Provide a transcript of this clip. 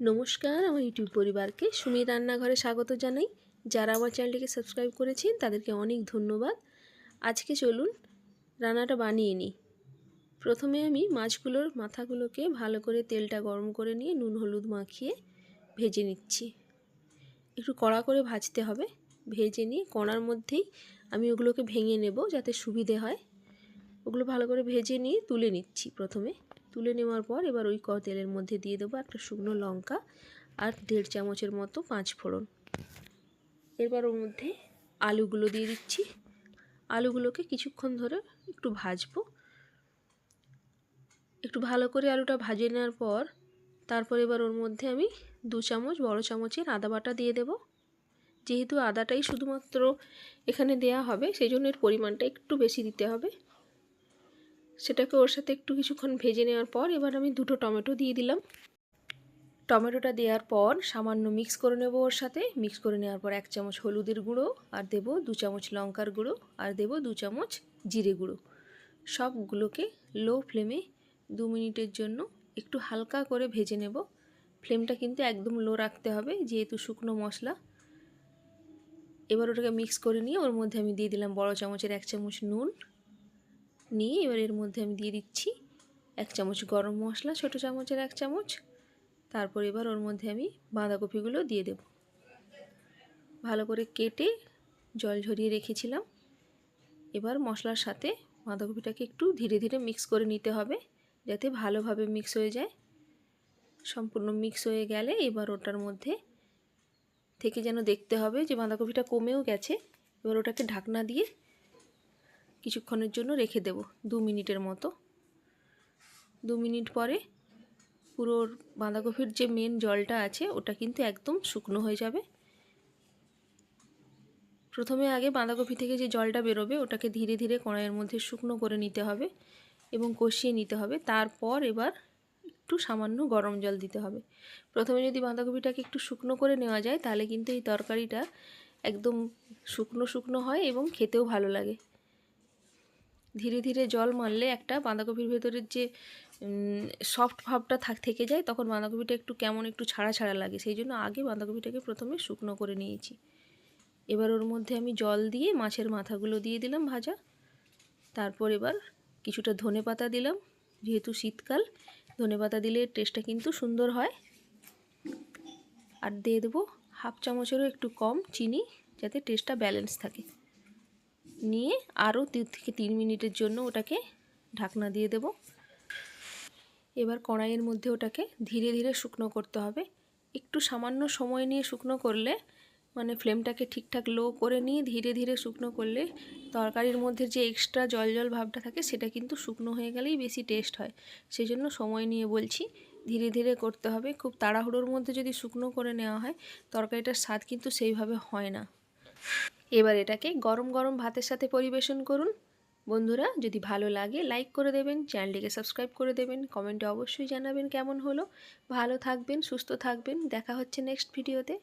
নমস্কার, আমার ইউটিউব পরিবারকে সুমির রান্নাঘরে স্বাগত জানাই। যারা আমার চ্যানেলটিকে সাবস্ক্রাইব করেছেন, তাদেরকে অনেক ধন্যবাদ। আজকে চলুন রান্নাটা বানিয়ে নিই। প্রথমে আমি মাছগুলোর মাথাগুলোকে ভালো করে তেলটা গরম করে নিয়ে নুন, হলুদ মাখিয়ে ভেজে নিচ্ছি। একটু কড়া করে ভাজতে হবে। ভেজে নিয়ে কড়ার মধ্যেই আমি ওগুলোকে ভেঙে নেব যাতে সুবিধে হয়। ওগুলো ভালো করে ভেজে নিয়ে তুলে নিচ্ছি প্রথমে। তুলে নেওয়ার পর এবার ওই ক তেলের মধ্যে দিয়ে দেবো একটা শুকনো লঙ্কা আর দেড় চামচের মতো পাঁচ ফোড়ন। এবার ওর মধ্যে আলুগুলো দিয়ে দিচ্ছি। আলুগুলোকে কিছুক্ষণ ধরে একটু ভাজবো। একটু ভালো করে আলুটা ভাজে নেওয়ার পর তারপর এবার ওর মধ্যে আমি দু চামচ বড় চামচের আদা বাটা দিয়ে দেব। যেহেতু আদাটাই শুধুমাত্র এখানে দেয়া হবে, সেই জন্য এর পরিমাণটা একটু বেশি দিতে হবে। সেটাকে ওর সাথে একটু কিছুক্ষণ ভেজে নেওয়ার পর এবার আমি দুটো টমেটো দিয়ে দিলাম। টমেটোটা দেওয়ার পর সামান্য মিক্স করে নেব ওর সাথে। মিক্স করে নেওয়ার পর এক চামচ হলুদের গুঁড়ো আর দেব দু চামচ লঙ্কার গুঁড়ো আর দেব দু চামচ জিরে গুঁড়ো। সবগুলোকে লো ফ্লেমে দু মিনিটের জন্য একটু হালকা করে ভেজে নেব। ফ্লেমটা কিন্তু একদম লো রাখতে হবে, যেহেতু শুকনো মশলা। এবার ওটাকে মিক্স করে নিয়ে ওর মধ্যে আমি দিয়ে দিলাম বড় চামচের এক চামচ নুন। নিয়ে এবার এর মধ্যে আমি দিয়ে দিচ্ছি এক চামচ গরম মশলা, ছোটো চামচের এক চামচ। তারপর এবার ওর মধ্যে আমি বাঁধাকপিগুলো দিয়ে দেব। ভালো করে কেটে জল ঝরিয়ে রেখেছিলাম। এবার মশলার সাথে বাঁধাকপিটাকে একটু ধীরে ধীরে মিক্স করে নিতে হবে যাতে ভালোভাবে মিক্স হয়ে যায়। সম্পূর্ণ মিক্স হয়ে গেলে এবার ওটার মধ্যে থেকে যেন দেখতে হবে যে বাঁধাকপিটা কমেও গেছে। এবার ওটাকে ঢাকনা দিয়ে কিছুক্ষণের জন্য রেখে দেব, দু মিনিটের মতো। দু মিনিট পরে পুরো বাঁধাকপির যে মেন জলটা আছে, ওটা কিন্তু একদম শুকনো হয়ে যাবে। প্রথমে আগে বাঁধাকপি থেকে যে জলটা বেরোবে, ওটাকে ধীরে ধীরে কড়াইয়ের মধ্যে শুকনো করে নিতে হবে এবং কষিয়ে নিতে হবে। তারপর এবার একটু সামান্য গরম জল দিতে হবে। প্রথমে যদি বাঁধাকপিটাকে একটু শুকনো করে নেওয়া যায়, তাহলে কিন্তু এই তরকারিটা একদম শুকনো শুকনো হয় এবং খেতেও ভালো লাগে। ধীরে ধীরে জল মারলে একটা বাঁধাকপির ভেতরের যে সফট ভাবটা থাক, থেকে যায়, তখন বাঁধাকপিটা একটু কেমন একটু ছাড়া ছাড়া লাগে। সেই জন্য আগে বাঁধাকপিটাকে প্রথমে শুকনো করে নিয়েছি। এবার ওর মধ্যে আমি জল দিয়ে মাছের মাথাগুলো দিয়ে দিলাম ভাজা। তারপর এবার কিছুটা ধনে পাতা দিলাম, যেহেতু শীতকাল। ধনে পাতা দিলে টেস্টটা কিন্তু সুন্দর হয়। আর দিয়ে দেবো হাফ চামচেরও একটু কম চিনি, যাতে টেস্টটা ব্যালেন্স থাকে। নিয়ে আরও দু থেকে তিন মিনিটের জন্য ওটাকে ঢাকনা দিয়ে দেব। এবার কড়াইয়ের মধ্যে ওটাকে ধীরে ধীরে শুকনো করতে হবে। একটু সামান্য সময় নিয়ে শুকনো করলে মানে ফ্লেমটাকে ঠিকঠাক লো করে নিয়ে ধীরে ধীরে শুকনো করলে তরকারির মধ্যে যে এক্সট্রা জল জল ভাবটা থাকে, সেটা কিন্তু শুকনো হয়ে গেলেই বেশি টেস্ট হয়। সেই জন্য সময় নিয়ে বলছি, ধীরে ধীরে করতে হবে। খুব তাড়াহুড়োর মধ্যে যদি শুকনো করে নেওয়া হয়, তরকারিটার স্বাদ কিন্তু সেইভাবে হয় না। এবার এটাকে গরম গরম ভাতের সাথে পরিবেশন করুন। বন্ধুরা, যদি ভালো লাগে লাইক করে দেবেন, চ্যানেলটিকে সাবস্ক্রাইব করে দেবেন কমেন্টে অবশ্যই জানাবেন কেমন হলো। ভালো থাকবেন, সুস্থ থাকবেন, দেখা হচ্ছে নেক্সট ভিডিওতে